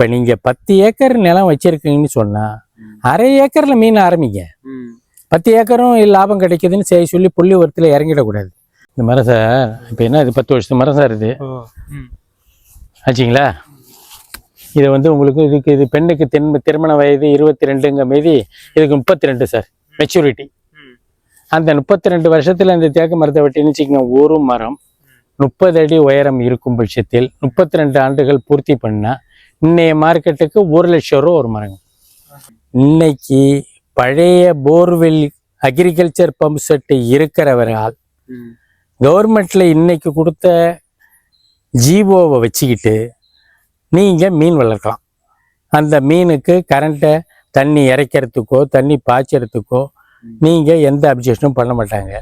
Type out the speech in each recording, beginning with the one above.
இப்போ நீங்கள் பத்து ஏக்கர் நிலம் வச்சிருக்கீங்கன்னு சொன்னால் அரை ஏக்கரில் மீன் ஆரம்பிங்க. பத்து ஏக்கரும் லாபம் கிடைக்குதுன்னு சரி சொல்லி புள்ளி உரத்தில் இறங்கிடக்கூடாது இந்த மரம் சார் இப்போ என்ன இது பத்து வருஷத்து மரம் சார் இது. ஆச்சுங்களா? இது வந்து உங்களுக்கு இதுக்கு இது பெண்ணுக்கு தென் திருமண வயது இருபத்தி ரெண்டுங்க மீதி இதுக்கு முப்பத்தி ரெண்டு சார் மெச்சூரிட்டி. அந்த முப்பத்தி ரெண்டு வருஷத்தில் இந்த தேக்கு மரத்தை வெட்டின்னு வச்சுக்கோங்க ஒரு மரம் முப்பது அடி உயரம் இருக்கும் பட்சத்தில் முப்பத்தி ரெண்டு ஆண்டுகள் பூர்த்தி பண்ணா இன்னைய மார்க்கெட்டுக்கு ஒரு லட்சம் ரூபா ஒரு மரங்க இன்னைக்கு பழைய போர்வெல் அக்ரிகல்ச்சர் பம்ப் செட்டு இருக்கிறவரால். கவர்மெண்ட்ல இன்னைக்கு கொடுத்த ஜீவோவை வச்சுக்கிட்டு நீங்கள் மீன் வளர்க்கலாம் அந்த மீனுக்கு கரண்ட்டை தண்ணி இறைக்கிறதுக்கோ தண்ணி பாய்ச்சறதுக்கோ நீங்கள் எந்த அப்ஜெக்ஷனும் பண்ண மாட்டாங்க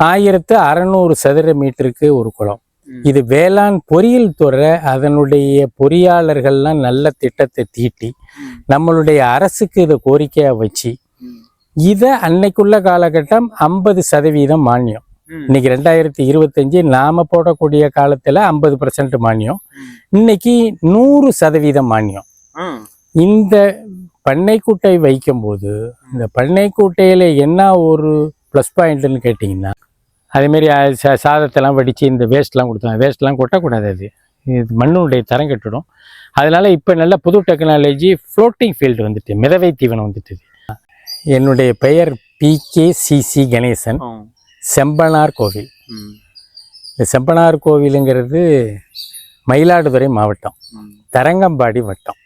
ஆயிரத்து அறநூறு சதுர மீட்டருக்கு ஒரு குளம். இது வேளாண் பொறியியல் துறை அதனுடைய பொறியாளர்கள்லாம் நல்ல திட்டத்தை தீட்டி. நம்மளுடைய அரசுக்கு இதை கோரிக்கையாக வச்சு. இதை அன்னைக்குள்ள காலகட்டம் ஐம்பது சதவீதம் மானியம். இன்னைக்கு ரெண்டாயிரத்தி இருபத்தஞ்சு நாம போடக்கூடிய காலத்துல ஐம்பது பர்சன்ட் மானியம். இன்னைக்கு நூறு சதவீதம் மானியம். இந்த பண்ணைக்குட்டை வைக்கும்போது இந்த பண்ணைக்குட்டையில என்ன ஒரு ப்ளஸ் பாயிண்ட்னு கேட்டிங்கன்னா அதேமாரி சா- சாதத்தெல்லாம் வடித்து இந்த வேஸ்ட்லாம் கொடுத்தாங்க வேஸ்ட்லாம் கொட்டக்கூடாது அது இது மண்ணுடைய தரம் கெட்டுடும் அதனால இப்போ நல்ல புது டெக்னாலஜி ஃப்ளோட்டிங் ஃபீல்டு வந்துட்டு மிதவை தீவனம் வந்துட்டு என்னுடைய பெயர் P K CC Ganesan. Sembanar Koil. இந்த செம்பனார் கோவிலுங்கிறது மயிலாடுதுறை மாவட்டம். தரங்கம்பாடி வட்டம்.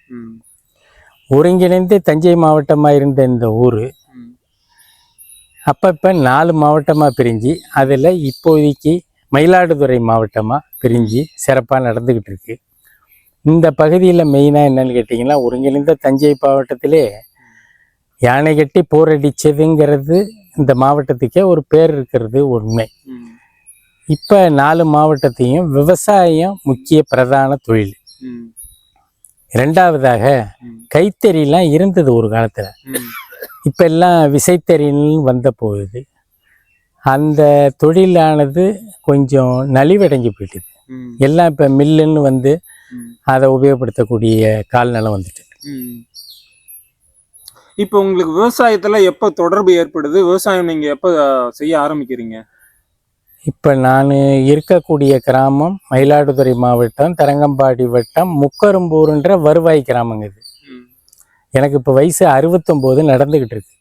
ஒருங்கிணைந்து தஞ்சை மாவட்டமாக இருந்த இந்த ஊர். அப்பப்போ நாலு மாவட்டமாக பிரிஞ்சு அதில் இப்போதைக்கு மயிலாடுதுறை மாவட்டமாக பிரிஞ்சு சிறப்பாக நடந்துக்கிட்டு இருக்கு இந்த பகுதியில் மெயினாக என்னன்னு கேட்டிங்கன்னா ஒருங்கிணைந்த தஞ்சை மாவட்டத்திலே யானை கட்டி போரடிச்சதுங்கிறது இந்த மாவட்டத்துக்கே ஒரு பேர் இருக்கிறது உண்மை. இப்போ நாலு மாவட்டத்தையும் விவசாயம் முக்கிய பிரதான தொழில் ம். கைத்தறிலாம் இருந்தது ஒரு காலத்தில். இப்போ எல்லாம் விசைத்தறின்னு வந்த போகுது அந்த தொழிலானது கொஞ்சம் நலிவடைஞ்சு போயிட்டுது. எல்லாம் இப்போ மில்லுன்னு வந்து. அதை உபயோகப்படுத்தக்கூடிய கால்நிலை வந்துட்டு. இப்போ உங்களுக்கு விவசாயத்துல எப்ப தொடர்பு ஏற்படுது விவசாயம் நீங்க எப்ப செய்ய ஆரம்பிக்கிறீங்க இப்போ நான் இருக்கக்கூடிய கிராமம் மயிலாடுதுறை மாவட்டம் தரங்கம்பாடி வட்டம் முக்கரும்பூருன்ற வருவாய் கிராமங்க இது. எனக்கு இப்போ வயசு அறுபத்தொம்போது நடந்துக்கிட்டு இருக்கு.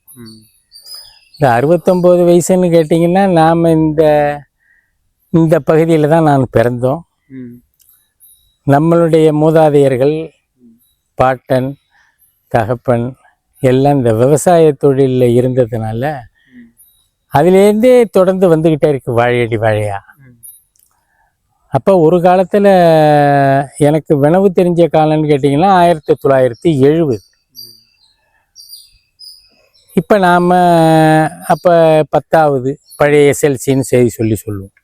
இந்த அறுபத்தொம்போது வயசுன்னு கேட்டிங்கன்னா நாம் இந்த இந்த பகுதியில் தான் நான் பிறந்தோம். நம்மளுடைய மூதாதையர்கள் பாட்டன் தகப்பன் எல்லாம் இந்த விவசாய தொழிலில் இருந்ததுனால. அதுலேருந்தே தொடர்ந்து வந்துக்கிட்டே இருக்கு வாழையடி வாழையா. அப்போ ஒரு காலத்தில் எனக்கு வினவு தெரிஞ்ச காலம்னு கேட்டிங்கன்னா ஆயிரத்தி தொள்ளாயிரத்தி எழுபது இப்போ நாம் அப்போ பத்தாவது பழைய எஸ்எல்சின்னு செய்தி சொல்லி சொல்லுவோம்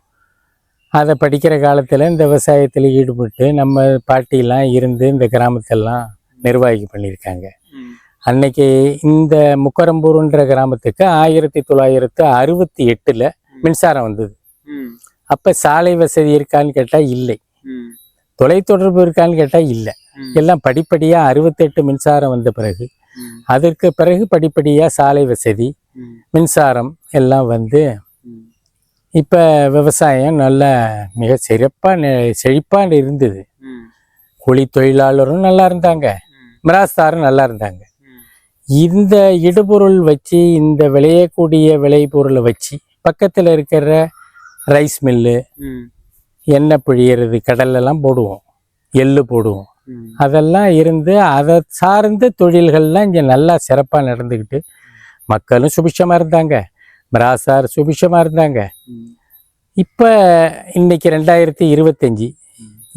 அதை படிக்கிற காலத்தில் இந்த விவசாயத்தில் ஈடுபட்டு நம்ம பாட்டிலாம் இருந்து இந்த கிராமத்தெல்லாம் நிர்வாகி பண்ணியிருக்காங்க. அன்னைக்கு இந்த முக்கரம்பூருன்ற கிராமத்துக்கு ஆயிரத்தி தொள்ளாயிரத்து அறுபத்தி எட்டில் மின்சாரம் வந்தது. அப்போ சாலை வசதி இருக்கான்னு கேட்டால் இல்லை. தொலைத்தொடர்பு இருக்கான்னு கேட்டால் இல்லை. எல்லாம் படிப்படியாக அறுபத்தெட்டு மின்சாரம் வந்த பிறகு. அதற்கு பிறகு படிப்படியாக சாலை வசதி. மின்சாரம் எல்லாம் வந்து. இப்போ விவசாயம் நல்லா மிக சிறப்பாக செழிப்பாக இருந்தது. கூலி தொழிலாளரும் நல்லா இருந்தாங்க. மிராஸ்தாரும் நல்லா இருந்தாங்க. இந்த இடுபொருள் வச்சு இந்த விளையக்கூடிய விளைபொருளை வச்சு பக்கத்தில் இருக்கிற ரைஸ் மில்லு. எண்ணெய் பிழியறது கடலெல்லாம் போடுவோம் எள்ளு போடுவோம். அதெல்லாம் இருந்து அதை சார்ந்த தொழில்கள்லாம் இங்கே நல்லா சிறப்பாக நடந்துக்கிட்டு மக்களும் சுபிட்சமாக இருந்தாங்க. மிராசார் சுபிட்சமாக இருந்தாங்க. இப்போ இன்னைக்கு ரெண்டாயிரத்தி இருபத்தஞ்சி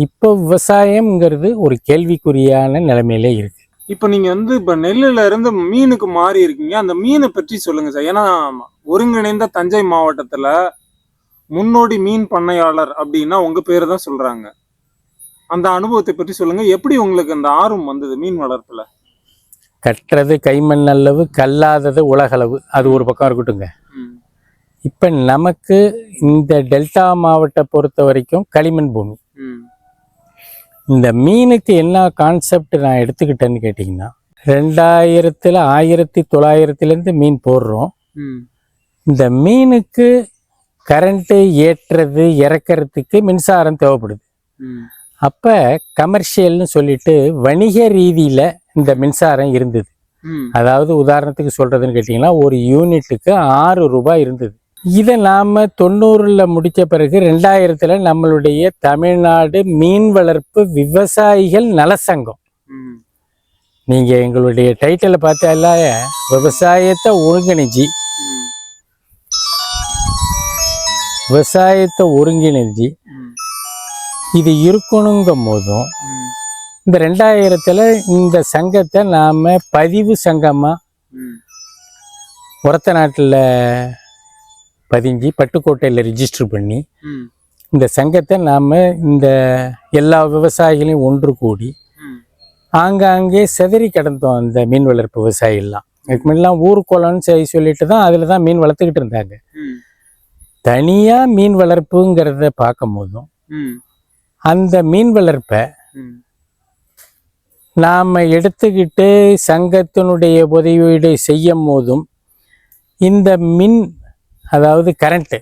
இப்போ விவசாயம்ங்கிறது ஒரு கேள்விக்குறியான நிலைமையில இருக்கு. இப்போ நீங்க வந்து இப்ப நெல்லுல இருந்து மீனுக்கு மாறி இருக்கீங்க. அந்த மீனை பற்றி சொல்லுங்க சார். ஏன்னா ஒருங்கிணைந்த தஞ்சை மாவட்டத்துல முன்னோடி மீன் பண்ணையாளர் அப்படின்னா உங்க பேரை தான் சொல்றாங்க. அந்த அனுபவத்தை பற்றி சொல்லுங்க. எப்படி உங்களுக்கு அந்த ஆர்வம் வந்தது மீன் வளர்ப்புல? கற்றது கைமண் அளவு கல்லாதது உலகளவு. அது ஒரு பக்கம் இருக்கட்டுங்க. இப்போ நமக்கு இந்த டெல்டா மாவட்ட பொறுத்த வரைக்கும் களிமண் பூமி. இந்த மீனுக்கு என்ன கான்செப்ட் நான் எடுத்துக்கிட்டேன்னு கேட்டிங்கன்னா ரெண்டாயிரத்தில் ஆயிரத்தி தொள்ளாயிரத்துலேருந்து மீன் போடுறோம். இந்த மீனுக்கு கரண்ட்டு ஏற்றுறது இறக்கிறதுக்கு மின்சாரம் தேவைப்படுது. அப்போ கமர்ஷியல்னு சொல்லிட்டு வணிக ரீதியில் இந்த மின்சாரம் இருந்தது. அதாவது உதாரணத்துக்கு சொல்கிறதுன்னு கேட்டிங்கன்னா ஒரு யூனிட்டுக்கு ஆறு ரூபாய் இருந்தது. இதை நாம் தொண்ணூறில் முடித்த பிறகு ரெண்டாயிரத்தில் நம்மளுடைய தமிழ்நாடு மீன் வளர்ப்பு விவசாயிகள் நலசங்கம் நீங்கள் எங்களுடைய டைட்டிலை பார்த்தால விவசாயத்தை ஒருங்கிணைஞ்சி விவசாயத்தை ஒருங்கிணைஞ்சி இது இருக்கணுங்கும் போதும் இந்த ரெண்டாயிரத்தில் இந்த சங்கத்தை நாம் பதிவு சங்கமாக உரத்த நாட்டில் பதிஞ்சு பட்டுக்கோட்டையில் ரிஜிஸ்டர் பண்ணி இந்த சங்கத்தை நாம் இந்த எல்லா விவசாயிகளையும் ஒன்று கூடி ஆங்காங்கே செதறி கிடந்தோம் அந்த மீன் வளர்ப்பு விவசாயிகள்லாம். இதுக்கு முன்னெல்லாம் ஊர் சொல்லி சொல்லிட்டு தான் அதில் தான் மீன் வளர்த்துக்கிட்டு இருந்தாங்க. தனியாக மீன் வளர்ப்புங்கிறத பார்க்கும் போதும் அந்த மீன் வளர்ப்பை நாம் எடுத்துக்கிட்டு சங்கத்தினுடைய உதவியீடு செய்யும் போதும் இந்த மின் அதாவது கரண்ட்டு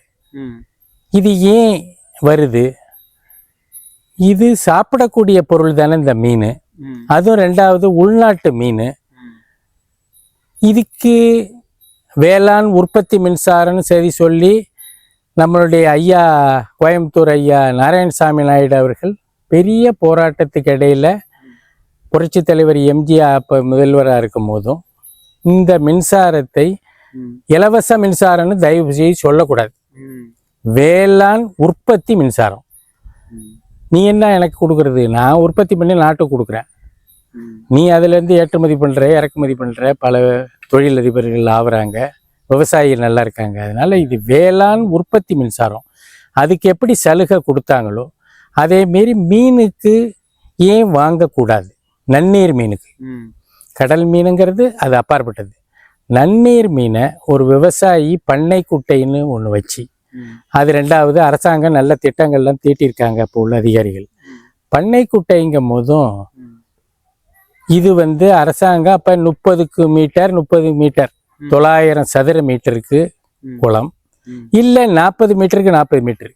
இது ஏன் வருது? இது சாப்பிடக்கூடிய பொருள் தானே இந்த மீன். அதுவும் ரெண்டாவது உள்நாட்டு மீன். இதுக்கு வேளாண் உற்பத்தி மின்சாரம்னு சரி சொல்லி நம்மளுடைய ஐயா கோயம்புத்தூர் ஐயா நாராயணசாமி நாயுடு அவர்கள் பெரிய போராட்டத்துக்கு இடையில புரட்சி தலைவர் எம்ஜிஆர் அப்போ முதல்வராக இருக்கும் போதும் இந்த மின்சாரத்தை இலவச மின்சாரம்னு தயவு செய்து சொல்லக்கூடாது. வேளாண் உற்பத்தி மின்சாரம். நீ என்ன எனக்கு கொடுக்கறது? நான் உற்பத்தி பண்ணி நாட்டுக்கு கொடுக்குறேன். நீ அதுலேருந்து ஏற்றுமதி பண்ணுற இறக்குமதி பண்ணுற பல தொழிலதிபர்கள் ஆகுறாங்க. விவசாயிகள் நல்லா இருக்காங்க. அதனால இது வேளாண் உற்பத்தி மின்சாரம். அதுக்கு எப்படி சலுகை கொடுத்தாங்களோ அதே மாரி மீனுக்கு ஏன் வாங்கக்கூடாது? நன்னீர் மீனுக்கு. கடல் மீனுங்கிறது அது அப்பாற்பட்டது. நன்னீர் மீனை ஒரு விவசாயி பண்ணை குட்டைன்னு ஒன்று வச்சு அது ரெண்டாவது அரசாங்கம் நல்ல திட்டங்கள்லாம் தீட்டியிருக்காங்க இப்போ உள்ள அதிகாரிகள். பண்ணை குட்டைங்கும் போதும் இது வந்து அரசாங்கம் அப்போ முப்பதுக்கு மீட்டர் முப்பது மீட்டர். தொள்ளாயிரம் சதுர மீட்டருக்கு குளம். இல்லை நாற்பது மீட்டருக்கு நாற்பது மீட்டர்.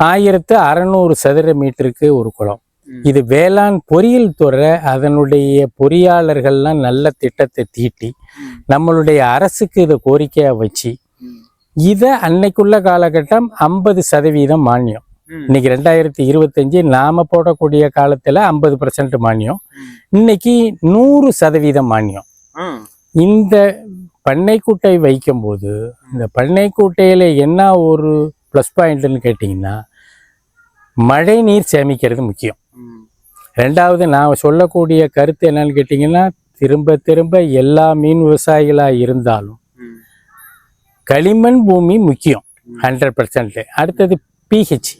ஆயிரத்து அறநூறு சதுர மீட்டருக்கு ஒரு குளம். இது வேளாண் பொறியியல் துறை அதனுடைய பொறியாளர்கள்லாம் நல்ல திட்டத்தை தீட்டி. நம்மளுடைய அரசுக்கு இதை கோரிக்கையாக வச்சு இதை அன்னைக்குள்ள காலகட்டம் ஐம்பது சதவீதம் மானியம். இன்னைக்கு ரெண்டாயிரத்தி இருபத்தஞ்சு நாம போடக்கூடிய காலத்துல ஐம்பது பர்சன்ட் மானியம். இன்னைக்கு நூறு சதவீதம் மானியம். இந்த பண்ணைக்குட்டை வைக்கும்போது இந்த பண்ணைக்குட்டையில என்ன ஒரு ப்ளஸ் பாயிண்ட்னு கேட்டிங்கன்னா மழை நீர் சேமிக்கிறது முக்கியம். ரெண்டாவது நான் சொல்லக்கூடிய கருத்து என்னன்னு கேட்டிங்கன்னா திரும்ப திரும்ப எல்லா மீன் விவசாயிகளாக இருந்தாலும் களிமண் பூமி முக்கியம் ஹண்ட்ரட் பர்சன்ட் அடுத்தது பிஹெச்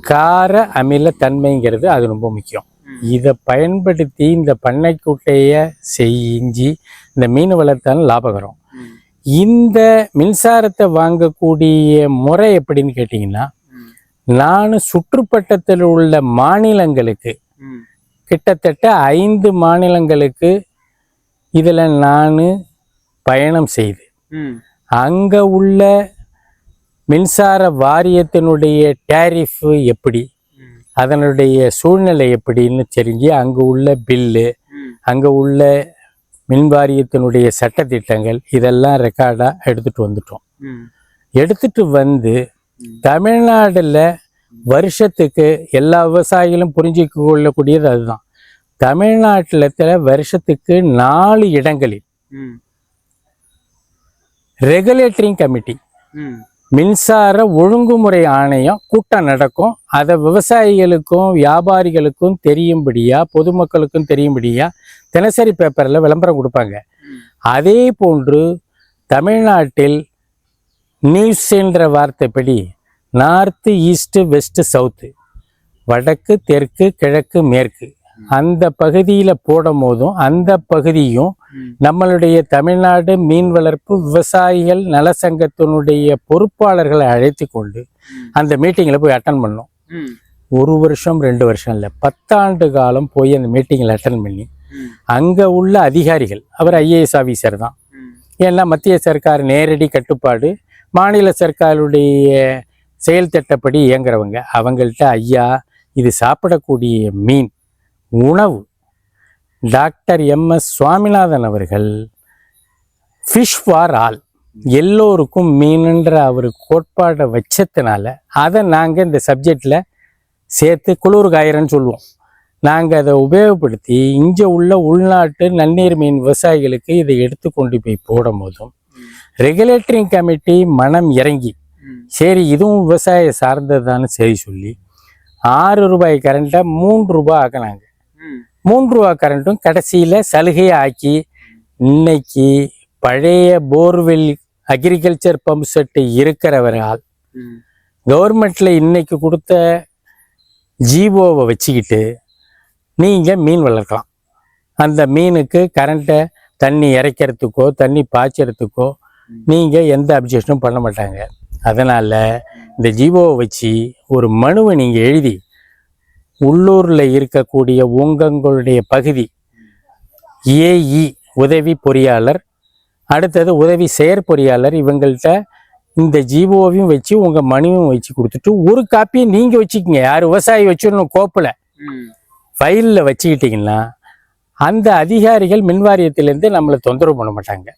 கார அமில தன்மைங்கிறது அது ரொம்ப முக்கியம். இதை பயன்படுத்தி இந்த பண்ணைக்குட்டையை செஞ்சு இந்த மீன் வளர்த்தாலும் லாபகரம். இந்த மின்சாரத்தை வாங்கக்கூடிய முறை எப்படின்னு கேட்டிங்கன்னா நான் சுற்றுப்பட்டத்தில் உள்ள மாநிலங்களுக்கு கிட்டத்தட்ட ஐந்து மாநிலங்களுக்கு இதில் நான் பயணம் செய்து. அங்கே உள்ள மின்சார வாரியத்தினுடைய டேரிஃப் எப்படி? அதனுடைய சூழ்நிலை எப்படின்னு தெரிஞ்சு அங்கே உள்ள பில்லு அங்கே உள்ள மின் வாரியத்தினுடைய சட்டத்திட்டங்கள் இதெல்லாம் ரெக்கார்டாக எடுத்துகிட்டு வந்துட்டோம். எடுத்துட்டு வந்து. தமிழ்நாடுல வருஷத்துக்கு எல்லா விவசாயிகளும் புரிஞ்சுக்க கொள்ளக்கூடியது அதுதான். தமிழ்நாட்டில் வருஷத்துக்கு நாலு இடங்களில் ரெகுலேட்டரிங் கமிட்டி மின்சார ஒழுங்குமுறை ஆணையம் கூட்டம் நடக்கும். அதை விவசாயிகளுக்கும் வியாபாரிகளுக்கும் தெரியும்படியா பொதுமக்களுக்கும் தெரியும்படியா தினசரி பேப்பரில் விளம்பரம் கொடுப்பாங்க. அதே போன்று தமிழ்நாட்டில் நியூஸ் என்ற வார்த்தைப்படி நார்த்து ஈஸ்ட்டு வெஸ்ட்டு சவுத்து வடக்கு தெற்கு கிழக்கு மேற்கு. அந்த பகுதியில் போடும் போதும் அந்த பகுதியும் நம்மளுடைய தமிழ்நாடு மீன் வளர்ப்பு விவசாயிகள் நலசங்கத்தினுடைய பொறுப்பாளர்களை அழைத்து கொண்டு அந்த மீட்டிங்கில் போய் அட்டன் பண்ணோம். ஒரு வருஷம் ரெண்டு வருஷம் இல்லை பத்தாண்டு காலம் போய் அந்த மீட்டிங்கில் அட்டன் பண்ணி அங்கே உள்ள அதிகாரிகள் அவர் ஐஏஎஸ் ஆஃபீஸர் தான். ஏன்னா மத்திய சர்க்கார் நேரடி கட்டுப்பாடு மாநில சர்க்காருடைய செயல் திட்டப்படி இயங்குறவங்க அவங்கள்ட்ட ஐயா இது சாப்பிடக்கூடிய மீன் உணவு. Doctor M. எஸ். சுவாமிநாதன் அவர்கள் ஃபிஷ் ஃபார் ஆல் எல்லோருக்கும் மீனுன்ற அவர் கோட்பாடை வச்சதுனால அதை நாங்கள் இந்த சப்ஜெக்டில் சேர்த்து குளிர் காயிறன்னு சொல்லுவோம். நாங்கள் அதை உபயோகப்படுத்தி இங்கே உள்ள உள்நாட்டு நன்னீர் மீன் விவசாயிகளுக்கு இதை எடுத்து கொண்டு போய் போடும் போதும் ரெகுலேட்டரிங் கமிட்டி மனம் இறங்கி சரி இதுவும் விவசாய சார்ந்ததான்னு சரி சொல்லி ஆறு ரூபாய் கரண்ட்டை மூன்று ரூபாய் ஆக்கினாங்க. மூன்று ரூபா கரண்ட்டும் கடைசியில் சலுகையை ஆக்கி இன்னைக்கு பழைய போர்வெல் அக்ரிகல்ச்சர் பம்ப் செட்டு இருக்கிறவரால் கவர்மெண்ட்ல இன்னைக்கு கொடுத்த ஜீவோவை வச்சுக்கிட்டு நீங்கள் மீன் வளர்க்கலாம். அந்த மீனுக்கு கரண்ட்டை தண்ணி இறைக்கிறதுக்கோ தண்ணி பாய்ச்சறதுக்கோ நீங்கள் எந்த அப்ஜெக்ஷனும் பண்ண மாட்டாங்க. அதனால் இந்த ஜீவோவை வச்சு ஒரு மனுவை நீங்கள் எழுதி உள்ளூரில் இருக்கக்கூடிய உங்களுடைய பகுதி. ஏஇ உதவி பொறியாளர். அடுத்தது உதவி செயற்பொறியாளர் இவங்கள்ட்ட இந்த ஜீவோவையும் வச்சு உங்கள் மனுவும் வச்சு கொடுத்துட்டு ஒரு காப்பியை நீங்கள் வச்சுக்கோங்க. யார் விவசாயி வச்சிடணும் கோப்பில். ஃபைலில் வச்சுக்கிட்டிங்கன்னா அந்த அதிகாரிகள் மின்வாரியத்திலேருந்து நம்மளை தொந்தரவு பண்ண மாட்டாங்க.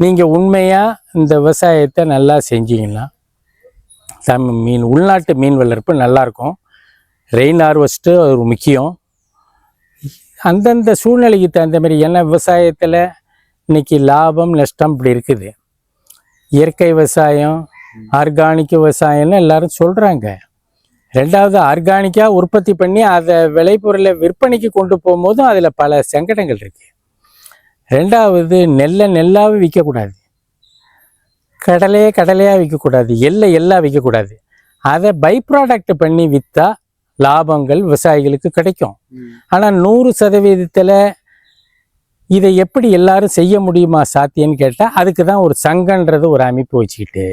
நீங்கள் உண்மையாக இந்த விவசாயத்தை நல்லா செஞ்சீங்கன்னா தம் மீன் உள்நாட்டு மீன் வளர்ப்பு நல்லாயிருக்கும் ரெயின் ஹார்வெஸ்ட்டு ஒரு முக்கியம். அந்தந்த சூழ்நிலைக்கு தகுந்த மாதிரி ஏன்னா விவசாயத்தில் இன்னைக்கு லாபம் நஷ்டம் இப்படி இருக்குது. இயற்கை விவசாயம் ஆர்கானிக் விவசாயம்னு எல்லாரும் சொல்கிறாங்க ரெண்டாவது ஆர்கானிக்காக உற்பத்தி பண்ணி அதை விளைபொருளை விற்பனைக்கு கொண்டு போகும்போதும் அதில் பல சங்கடங்கள் இருக்குது ரெண்டாவது நெல்லை நெல்லாகவே விற்கக்கூடாது. கடலையே கடலையாக விற்கக்கூடாது. எல்லை எல்லாம் விற்கக்கூடாது. அதை பை ப்ராடக்ட் பண்ணி விற்றா லாபங்கள் விவசாயிகளுக்கு கிடைக்கும் ஆனால் நூறு சதவீதத்தில் இதை எப்படி எல்லாரும் செய்ய முடியுமா சாத்தியன்னு கேட்டால் அதுக்கு தான் ஒரு சங்கன்றது ஒரு அமைப்பு வச்சுக்கிட்டு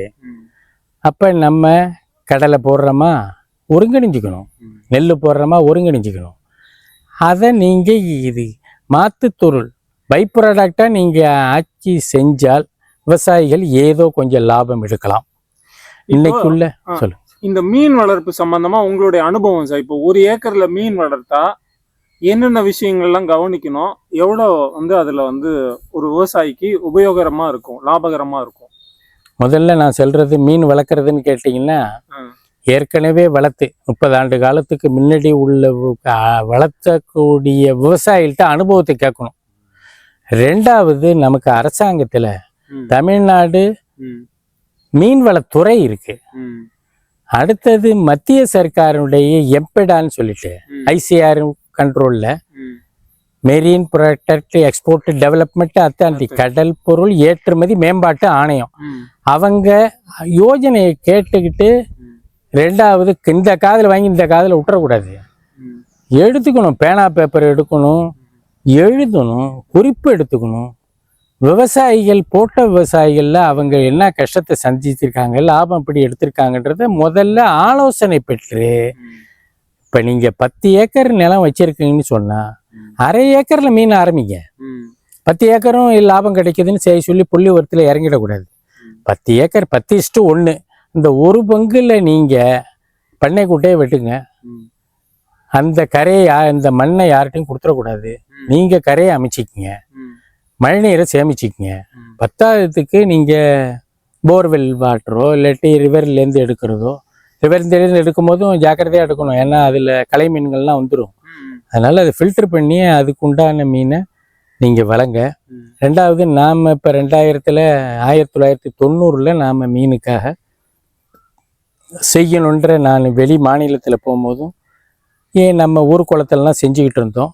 அப்போ நம்ம கடலை போடுறோமா ஒருங்கிணைஞ்சுக்கணும். நெல் போடுறோமா ஒருங்கிணைஞ்சுக்கணும் அதை நீங்கள் இது மாற்றுத்தொருள் பை ப்ராடக்டாக நீங்கள் ஆட்சி செஞ்சால் விவசாயிகள் ஏதோ கொஞ்சம் லாபம் எடுக்கலாம் இன்னைக்குள்ள ஆ. இந்த மீன் வளர்ப்பு சம்பந்தமா உங்களுடைய அனுபவம் சார். இப்போ ஒரு ஏக்கர்ல மீன் வளர்த்தா என்னென்ன விஷயங்கள்லாம் கவனிக்கணும்? எவ்வளோ வந்து அதுல வந்து ஒரு விவசாயிக்கு உபயோகரமா இருக்கும் லாபகரமா இருக்கும்? முதல்ல நான் சொல்றது மீன் வளர்க்குறதுன்னு கேட்டிங்கன்னா. ஏற்கனவே வளர்த்து முப்பது ஆண்டு காலத்துக்கு முன்னாடி உள்ள வளர்த்தக்கூடிய விவசாயிகள்கிட்ட அனுபவத்தை கேட்கணும். ரெண்டாவது நமக்கு அரசாங்கத்தில் தமிழ்நாடு ம், மீன்வளத்துறை இருக்கு. ம், அடுத்தது மத்திய சர்க்காருடைய எம்பெடான்னு சொல்லிட்டு ஐசிஆர் கண்ட்ரோலில் marine product export development authority கடல் பொருள் ஏற்றுமதி மேம்பாட்டு ஆணையம். அவங்க யோஜனையை கேட்டுக்கிட்டு ரெண்டாவது இந்த காதில் வாங்கி இந்த காதில் விட்டுறக்கூடாது. எடுத்துக்கணும் பேனா பேப்பர் எடுக்கணும் எழுதணும் குறிப்பு எடுத்துக்கணும். விவசாயிகள் போட்ட விவசாயிகளில் அவங்க என்ன கஷ்டத்தை சந்திச்சிருக்காங்க லாபம் எப்படி எடுத்திருக்காங்கன்றத முதல்ல ஆலோசனை பெற்று இப்போ நீங்கள் பத்து ஏக்கர் நிலம் வச்சிருக்கீங்கன்னு சொன்னால் அரை ஏக்கரில் மீன் ஆரம்பிங்க. பத்து ஏக்கரும் லாபம் கிடைக்குதுன்னு சரி சொல்லி புள்ளி உரத்தில் இறங்கிடக்கூடாது. பத்து ஏக்கர் பத்து இஷ்டு ஒன்று இந்த ஒரு பங்குல நீங்கள் பண்ணை குட்டையை வெட்டுங்க. அந்த கரையை இந்த மண்ணை யார்கிட்டையும் கொடுத்துடக்கூடாது. நீங்கள் கரையை அமைச்சிக்கங்க. மழைநீரை சேமிச்சிக்கங்க. பத்தாயிரத்துக்கு பத்தாவதுக்கு நீங்கள் போர்வெல் வாட்டரோ இல்லாட்டி ரிவர்லேருந்து எடுக்கிறதோ ரிவர்லேருந்து எடுக்கும் போதும் ஜாக்கிரதையாக எடுக்கணும். ஏன்னா அதில் கலை மீன்கள்லாம் வந்துடும் அதனால் அதை ஃபில்டர் பண்ணி அதுக்கு உண்டான மீனை நீங்கள் வளங்க. ரெண்டாவது நாம் இப்போ ரெண்டாயிரத்தில் ஆயிரத்தி தொள்ளாயிரத்தி தொண்ணூறில் நாம் மீனுக்காக செய்யணுன்ற நான் வெளி மாநிலத்தில் போகும்போதும் ஏன் நம்ம ஊர் குளத்துலலாம் செஞ்சுக்கிட்டு இருந்தோம்.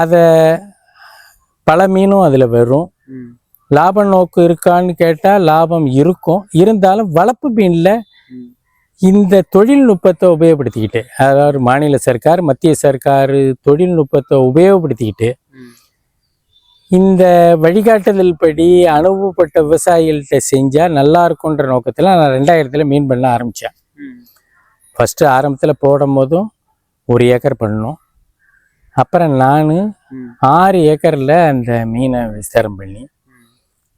அதை பல மீனும் அதில் வரும். லாப நோக்கு இருக்கான்னு கேட்டால் லாபம் இருக்கும். இருந்தாலும் வளர்ப்பு மீனில் இந்த தொழில்நுட்பத்தை உபயோகப்படுத்திக்கிட்டு அதாவது மாநில சர்க்கார் மத்திய சர்க்கார் தொழில்நுட்பத்தை உபயோகப்படுத்திக்கிட்டு இந்த வழிகாட்டுதல் படி அனுபவப்பட்ட விவசாயிகள்கிட்ட செஞ்சால் நல்லா இருக்குன்ற நோக்கத்தில் நான் ரெண்டாயிரத்தில் மீன் பண்ண ஆரம்பித்தேன் ஃபஸ்ட்டு ஆரம்பத்தில் போடும் போதும் ஒரு ஏக்கர் பண்ணோம் அப்புறம் நான். ஆறு ஏக்கரில் அந்த மீனை விஸ்தாரம் பண்ணி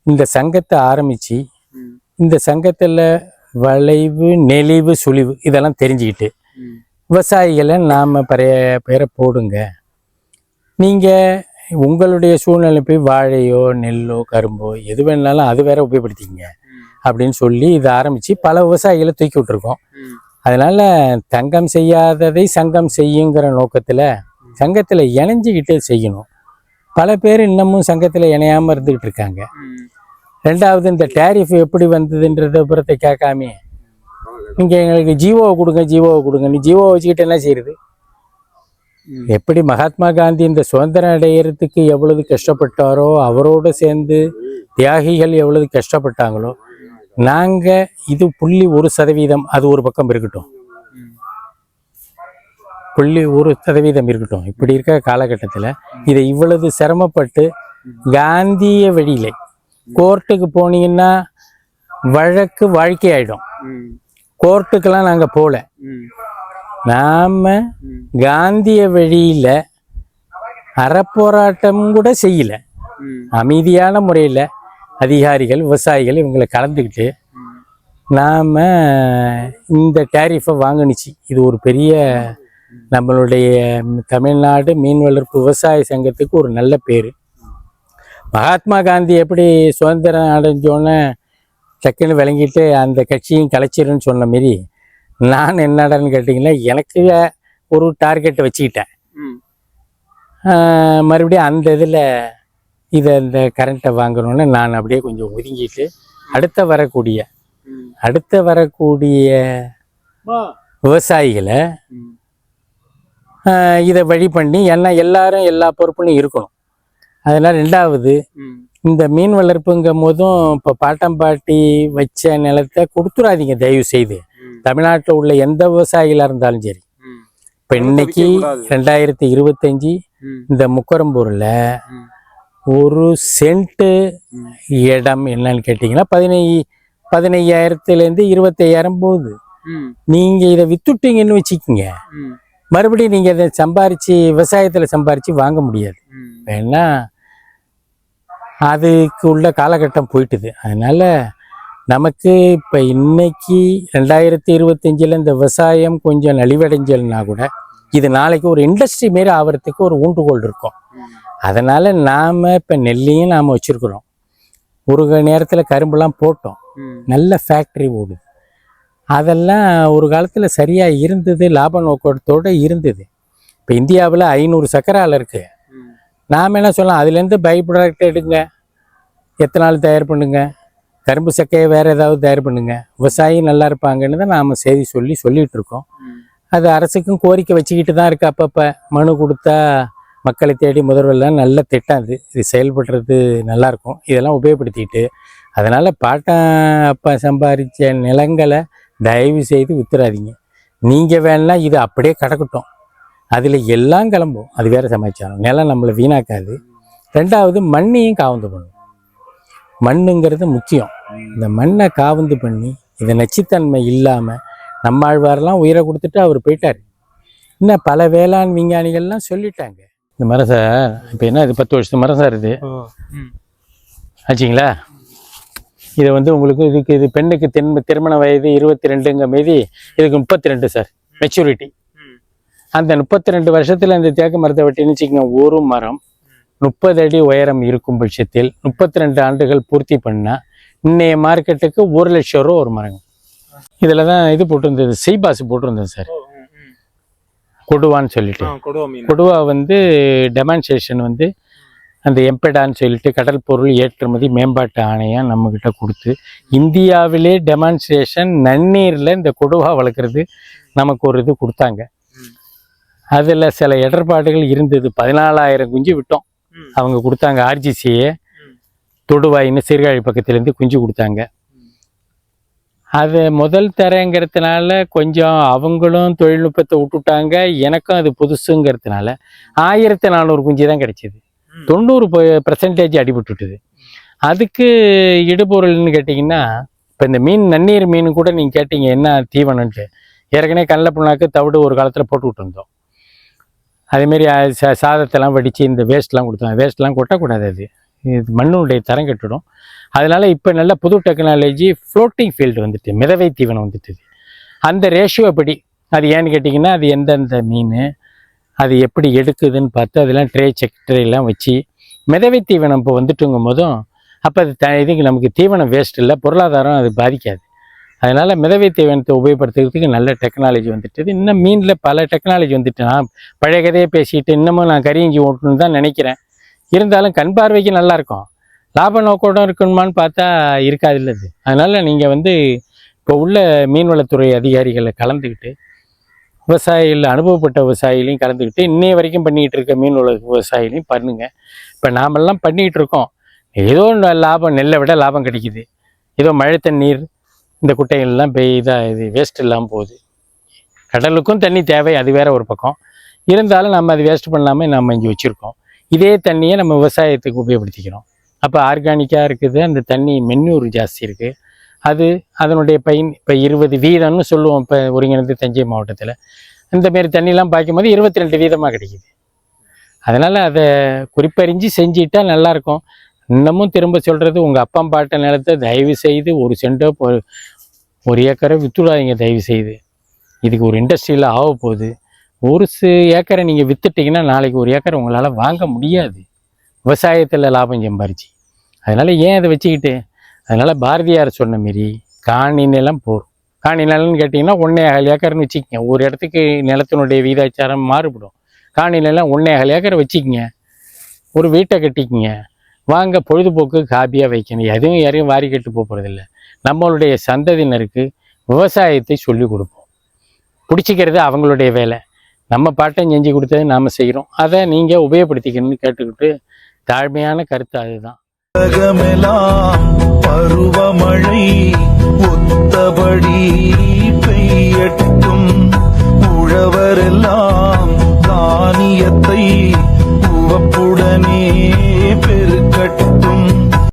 இந்த சங்கத்தை ஆரம்பித்து. இந்த சங்கத்தில் வளைவு நெளிவு சுழிவு இதெல்லாம் தெரிஞ்சுக்கிட்டு. விவசாயிகளை நாம் பறைய பெயரை போடுங்க நீங்கள் உங்களுடைய சூழ்நிலை போய் வாழையோ நெல்லோ கரும்போ எது வேணாலும் அது வேற உபயோகப்படுத்திக்கங்க அப்படின்னு சொல்லி இதை ஆரம்பித்து பல விவசாயிகளை தூக்கி விட்டுருக்கோம். அதனால தங்கம் செய்யாததை சங்கம் செய்யுங்கிற நோக்கத்தில் சங்கத்தில் இணைஞ்சிக்கிட்டே செய்யணும். பல பேர் இன்னமும் சங்கத்தில் இணையாமல் இருந்துக்கிட்டு இருக்காங்க. ரெண்டாவது இந்த டேரிஃப் எப்படி வந்ததுன்றத புறத்தை கேட்காமே நீங்கள் எங்களுக்கு ஜீவோவை கொடுங்க ஜீவோவை கொடுங்க. நீ ஜீவோவை வச்சுக்கிட்டு என்ன செய்யுது எப்படி மகாத்மா காந்தி இந்த சுதந்திரம் அடையிறதுக்கு எவ்வளவு கஷ்டப்பட்டாரோ அவரோட சேர்ந்து தியாகிகள் எவ்வளவு கஷ்டப்பட்டாங்களோ நாங்கள் இது புள்ளி ஒரு சதவீதம் அது ஒரு பக்கம் இருக்கட்டும். புள்ளி ஒரு சதவீதம் இருக்கட்டும். இப்படி இருக்க காலகட்டத்தில் இதை இவ்வளவு சிரமப்பட்டு காந்திய வழியில கோர்ட்டுக்கு போனீங்கன்னா வழக்கு வாழ்க்கை ஆயிடும் கோர்ட்டுக்கெல்லாம் நாங்கள் போகல நாம காந்திய வழியில அறப்போராட்டம் கூட செய்யல. அமைதியான முறையில் அதிகாரிகள் விவசாயிகள் இவங்களை கலந்துக்கிட்டு நாம் இந்த டேரிஃபை வாங்கினுச்சு. இது ஒரு பெரிய நம்மளுடைய தமிழ்நாடு மீன் வளர்ப்பு விவசாய சங்கத்துக்கு ஒரு நல்ல பேர். மகாத்மா காந்தி எப்படி சுதந்திரம் அடைஞ்சோன்னே டக்குன்னு விளங்கிட்டு அந்த கட்சியும் கலைச்சிருன்னு சொன்ன மாரி நான் என்னடான்னு கேட்டிங்கன்னா எனக்கு ஒரு டார்கெட்டை வச்சுக்கிட்டேன். மறுபடியும் அந்த இதில் இதை இந்த கரண்ட்டை வாங்கணும்னு நான் அப்படியே கொஞ்சம் ஒதுங்கிட்டு அடுத்த வரக்கூடிய. அடுத்த வரக்கூடிய விவசாயிகளை இதை வழி பண்ணி ஏன்னா எல்லாரும் எல்லா பொறுப்புலையும் இருக்கணும் அதனால் ரெண்டாவது. இந்த மீன் வளர்ப்புங்கும் போதும் இப்போ பாட்டம்பாட்டி வச்ச நிலத்தை கொடுத்துடாதீங்க தயவு செய்து. தமிழ்நாட்டில் உள்ள எந்த விவசாயிகளாக இருந்தாலும் சரி. இப்போ இன்னைக்கு. ரெண்டாயிரத்தி இருபத்தஞ்சி. இந்த முக்கரம்பூரில். ஒரு சென்ட்டு. இடம் என்னன்னு கேட்டிங்கன்னா பதினை பதினையாயிரத்துலேருந்து இருபத்தையாயிரம் போகுது. நீங்கள் இதை வித்துட்டீங்கன்னு வச்சுக்கோங்க. மறுபடியும் நீங்கள் இதை சம்பாரித்து விவசாயத்தில் சம்பாரித்து வாங்க முடியாது. ஏன்னா அதுக்கு உள்ள காலகட்டம் போயிட்டுது அதனால நமக்கு இப்போ இன்னைக்கு ரெண்டாயிரத்தி இருபத்தஞ்சில் இந்த விவசாயம் கொஞ்சம் நலிவடைஞ்சல்னா கூட இது நாளைக்கு ஒரு இண்டஸ்ட்ரி மாரி ஆகிறதுக்கு ஒரு ஊண்டுகோல் இருக்கும். அதனால நாம் இப்போ நெல்லையும் நாம் வச்சுருக்குறோம் ஒரு நேரத்தில் கரும்புலாம் போட்டோம். நல்ல ஃபேக்ட்ரி ஓடுது அதெல்லாம் ஒரு காலத்தில் சரியாக இருந்தது லாப நோக்கத்தோடு இருந்தது. இப்போ இந்தியாவில் ஐநூறு சக்கரை ஆலை இருக்குது நாம் என்ன சொல்லலாம்? அதுலேருந்து பை ப்ராடக்ட் எடுங்க. எத்தனால் தயார் பண்ணுங்க. கரும்பு சக்கையை வேறு ஏதாவது தயார் பண்ணுங்க. விவசாயி நல்லா இருப்பாங்கன்னு தான் நாம் செய்தி சொல்லி சொல்லிகிட்டு இருக்கோம். அது அரசுக்கும் கோரிக்கை வச்சுக்கிட்டு தான் இருக்குது அப்பப்போ மனு கொடுத்தா மக்களை தேடி முதல்வர்லாம் நல்ல திட்டம் அது. இது செயல்படுறது நல்லாயிருக்கும் இதெல்லாம் உபயோகப்படுத்திக்கிட்டு அதனால் பாட்டம் அப்பா சம்பாதிச்ச நிலங்களை தயவு செய்து வித்துறாதீங்க நீங்கள் வேணா இது அப்படியே கிடக்கட்டும். அதில் எல்லாம் கிளம்பும். அது வேறு சமாச்சாரம். நிலம் நம்மளை வீணாக்காது. ரெண்டாவது மண்ணையும் காவந்து பண்ணும். மண்ணுங்கிறது முக்கியம். இந்த மண்ணை காவந்து பண்ணி இதை நச்சுத்தன்மை இல்லாமல் நம்மாழ்வாரெல்லாம் உயிரை கொடுத்துட்டு அவர் போயிட்டார். இன்னும் பல வேளாண் விஞ்ஞானிகள்லாம் சொல்லிட்டாங்க. இந்த மரம் சார் இப்போ என்ன இது பத்து வருஷத்து மரம் சார் இது. ஆச்சுங்களா? இது வந்து உங்களுக்கு இதுக்கு இது பெண்ணுக்கு தென் திருமண வயது இருபத்தி ரெண்டுங்க மீதி இதுக்கு முப்பத்தி ரெண்டு சார் மெச்சூரிட்டி. அந்த முப்பத்தி ரெண்டு வருஷத்தில் இந்த தேக்கு மரத்தை வெட்டின்னு வச்சுக்கோங்க ஒரு மரம் முப்பது அடி உயரம் இருக்கும் பட்சத்தில் முப்பத்தி ரெண்டு ஆண்டுகள் பூர்த்தி பண்ணால் இன்னைய மார்க்கெட்டுக்கு ஒரு லட்சம் ரூபா ஒரு மரங்க. இதில் தான் இது போட்டிருந்தது சீபாஸ் போட்டிருந்தது சார். கொடுவான்னு சொல்லிட்டு. கொடுவா வந்து டெமான்ஸ்ட்ரேஷன் வந்து அந்த எம்பெடான்னு சொல்லிட்டு கடல் பொருள் ஏற்றுமதி மேம்பாட்டு ஆணையம் நம்மக்கிட்ட கொடுத்து இந்தியாவிலே டெமான்ஸ்ட்ரேஷன் நன்னீரில் இந்த கொடுவா வளர்க்குறது நமக்கு ஒரு இது கொடுத்தாங்க. அதில் சில இடர்பாடுகள் இருந்தது பதினாலாயிரம் குஞ்சு விட்டோம். அவங்க கொடுத்தாங்க ஆர்ஜிசியை. தொடுவாயின்னு சீர்காழி பக்கத்துலேருந்து குஞ்சு கொடுத்தாங்க. அது முதல் தரங்கிறதுனால கொஞ்சம் அவங்களும் தொழில்நுட்பத்தை விட்டுட்டாங்க எனக்கும் அது புதுசுங்கிறதுனால ஆயிரத்தி நானூறு குஞ்சு தான் கிடைச்சிது. தொண்ணூறு பர்சன்டேஜ் அடிபட்டுட்டுது. அதுக்கு இடுபொருள்னு கேட்டிங்கன்னா இப்போ இந்த மீன் நன்னீர் மீன் கூட நீங்கள் கேட்டீங்க என்ன தீவனம்ன்ட்டு. ஏற்கனவே கடல புண்ணாக்கு தவிடு ஒரு காலத்தில் போட்டுக்கிட்டு இருந்தோம் அதேமாரி அஹ், சா சாதத்தெல்லாம் வடித்து இந்த வேஸ்ட்லாம் கொடுத்தாங்க வேஸ்ட்லாம் கொட்டக்கூடாது அது. இது மண்ணுடைய தரம் கெட்டுடும். அதனால் இப்போ நல்ல புது டெக்னாலஜி ஃப்ளோட்டிங் ஃபீல்டு வந்துட்டு மிதவை தீவனம் வந்துட்டு அந்த ரேஷியோ படி அது ஏன்னு கேட்டிங்கன்னா அது எந்தெந்த மீன் அது எப்படி எடுக்குதுன்னு பார்த்து அதெல்லாம் ட்ரே செக் ட்ரேலாம் வச்சு மிதவை தீவனம் இப்போ வந்துட்டுங்கும் போதும் அப்போ அது த இதுக்கு நமக்கு தீவனம் வேஸ்ட் இல்லை பொருளாதாரம் அது பாதிக்காது. அதனால் மிதவை தீவனத்தை உபயோகப்படுத்துறதுக்கு நல்ல டெக்னாலஜி வந்துட்டு இன்னும் மீனில் பல டெக்னாலஜி வந்துட்டு நான் பழைய கதையை பேசிட்டு இன்னமும் நான் கரியஞ்சி ஓட்டணும்னு தான் நினைக்கிறேன். இருந்தாலும் கண் பார்வைக்கு நல்லாயிருக்கும் லாப நோக்கோடம் இருக்கணுமான்னு பார்த்தா இருக்காது இல்லது அது. அதனால் நீங்கள் வந்து இப்போ உள்ள மீன்வளத்துறை அதிகாரிகளை கலந்துக்கிட்டு விவசாயிகள் அனுபவப்பட்ட விவசாயிகளையும் கலந்துக்கிட்டு இன்னைய வரைக்கும் பண்ணிக்கிட்டு இருக்க மீன் உலக விவசாயிகளையும் பண்ணுங்க. இப்போ நாமெல்லாம் பண்ணிக்கிட்டு இருக்கோம். ஏதோ லாபம் நெல்லை விட லாபம் கிடைக்குது. ஏதோ மழை தண்ணீர் இந்த குட்டைகள்லாம் பெய் இதாக இது வேஸ்ட் இல்லாமல் போகுது. கடலுக்கும் தண்ணி தேவை அது வேற ஒரு பக்கம். இருந்தாலும் நம்ம அது வேஸ்ட் பண்ணாமல் நம்ம இங்கே வச்சுருக்கோம். இதே தண்ணியை நம்ம விவசாயத்துக்கு உபயோகப்படுத்திக்கிறோம். அப்போ ஆர்கானிக்காக இருக்குது அந்த தண்ணி மென்னூர் ஜாஸ்தி இருக்குது அது அதனுடைய பயன் இப்போ இருபது வீதம்னு சொல்லுவோம் இப்போ ஒருங்கிணைந்து தஞ்சை மாவட்டத்தில். இந்தமாரி தண்ணியெலாம் தண்ணிலாம் பார்க்கும்போது இருபத்தி ரெண்டு வீதமாக கிடைக்குது. அதனால் அதை குறிப்பறிஞ்சு செஞ்சிட்டா நல்லாயிருக்கும் இன்னமும் திரும்ப சொல்கிறது உங்கள் அப்பா பாட்ட நிலத்தை தயவு செய்து ஒரு சென்டோ ஒரு ஒரு ஏக்கரை வித்துடாதீங்க தயவு செய்து. இதுக்கு ஒரு இண்டஸ்ட்ரியில் ஆக போகுது. ஒரு சி ஏக்கரை நீங்கள் விற்றுட்டிங்கன்னா நாளைக்கு ஒரு ஏக்கரை உங்களால் வாங்க முடியாது. விவசாயத்தில் லாபம் சம்பாரிச்சு. அதனால் ஏன் அதை வச்சுக்கிட்டு அதனால் பாரதியார் சொன்ன மாரி காணி நிலம் போகும் காணி நிலம்னு கேட்டிங்கன்னா ஒன்றே ஏழு ஏக்கர்னு வச்சுக்கோங்க. ஒரு இடத்துக்கு நிலத்தினுடைய வீதாச்சாரம் மாறுபடும். காணி நிலம் ஒன்றே ஏக்கர் ஏக்கரை வச்சுக்கோங்க. ஒரு வீட்டை கட்டிக்கங்க. வாங்க பொழுதுபோக்கு காபியாக வைக்கணும். எதுவும் யாரையும் வாரி கட்டு போகிறதில்ல நம்மளுடைய சந்ததியினருக்கு விவசாயத்தை சொல்லிக் கொடுப்போம். பிடிச்சிக்கிறது அவங்களுடைய வேலை. நம்ம பாட்டம் செஞ்சு கொடுத்தது நாம் செய்கிறோம் அதை நீங்கள் உபயோகப்படுத்திக்கணும்னு கேட்டுக்கிட்டு தாழ்மையான கருத்து அதுதான். பருவமழை ஒத்தபடி பெய்யட்டும். உழவரெல்லாம் தானியத்தை உவப்புடனே பெருக்கட்டும்.